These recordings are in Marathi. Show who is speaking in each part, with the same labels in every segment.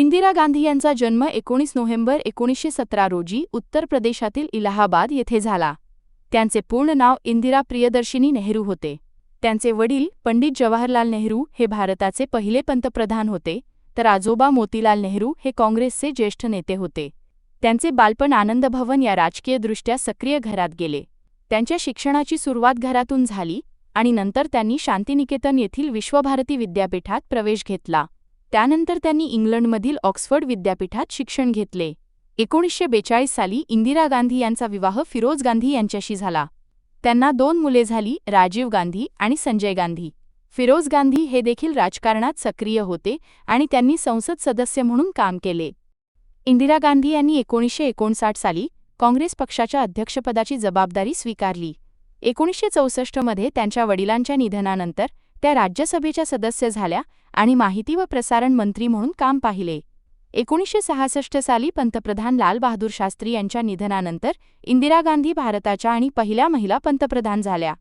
Speaker 1: इंदिरा गांधी यांचा जन्म एकोणीस नोव्हेंबर एकोणीसशे सतरा रोजी उत्तर प्रदेशातील इलाहाबाद येथे झाला. त्यांचे पूर्ण नाव इंदिरा प्रियदर्शिनी नेहरू होते. त्यांचे वडील पंडित जवाहरलाल नेहरू हे भारताचे पहिले पंतप्रधान होते तर आजोबा मोतीलाल नेहरू हे काँग्रेसचे ज्येष्ठ नेते होते. त्यांचे बालपण आनंदभवन या राजकीयदृष्ट्या सक्रिय घरात गेले. त्यांच्या शिक्षणाची सुरुवात घरातून झाली आणि नंतर त्यांनी शांतिनिकेतन येथील विश्वभारती विद्यापीठात प्रवेश घेतला. त्यानंतर त्यांनी इंग्लंडमधील ऑक्सफर्ड विद्यापीठात शिक्षण घेतले. एकोणीसशे बेचाळीस साली इंदिरा गांधी यांचा विवाह फिरोज गांधी यांच्याशी झाला. त्यांना दोन मुले झाली राजीव गांधी आणि संजय गांधी. फिरोज गांधी हे देखील राजकारणात सक्रिय होते आणि त्यांनी संसद सदस्य म्हणून काम केले. इंदिरा गांधी यांनी एकोणीसशे एकोणसाठ साली काँग्रेस पक्षाच्या अध्यक्षपदाची जबाबदारी स्वीकारली. एकोणीसशे चौसष्टमध्ये त्यांच्या वडिलांच्या निधनानंतर त्या राज्यसभेच्या सदस्य झाल्या आणि माहिती व प्रसारण मंत्री म्हणून काम पाहिले. एकोणीसशे सहासष्ट साली पंतप्रधान लालबहादूर शास्त्री यांच्या निधनानंतर इंदिरा गांधी भारताच्या आणि पहिल्या महिला पंतप्रधान झाल्या.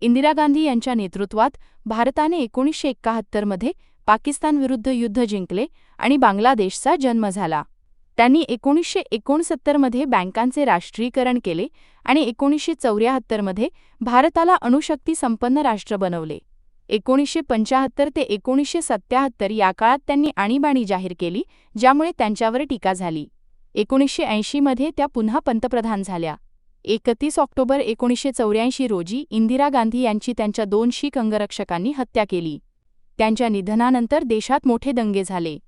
Speaker 1: इंदिरा गांधी यांच्या नेतृत्वात भारताने एकोणीसशे एक्काहत्तरमध्ये पाकिस्तानविरुद्ध युद्ध जिंकले आणि बांगलादेशचा जन्म झाला. त्यांनी एकोणीसशे एकोणसत्तरमध्ये बँकांचे राष्ट्रीयकरण केले आणि एकोणीसशे चौऱ्याहत्तरमध्ये भारताला अणुशक्ती संपन्न राष्ट्र बनवले. एकोणीसशे पंचाहत्तर ते एकोणीसशे सत्याहत्तर या काळात त्यांनी आणीबाणी जाहीर केली ज्यामुळे त्यांच्यावर टीका झाली. एकोणीसशे ऐंशीमध्ये त्या पुन्हा पंतप्रधान झाल्या. एकतीस ऑक्टोबर एकोणीसशे चौऱ्याऐंशी रोजी इंदिरा गांधी यांची त्यांच्या दोन शीख अंगरक्षकांनी हत्या केली. त्यांच्या निधनानंतर देशात मोठे दंगे झाले.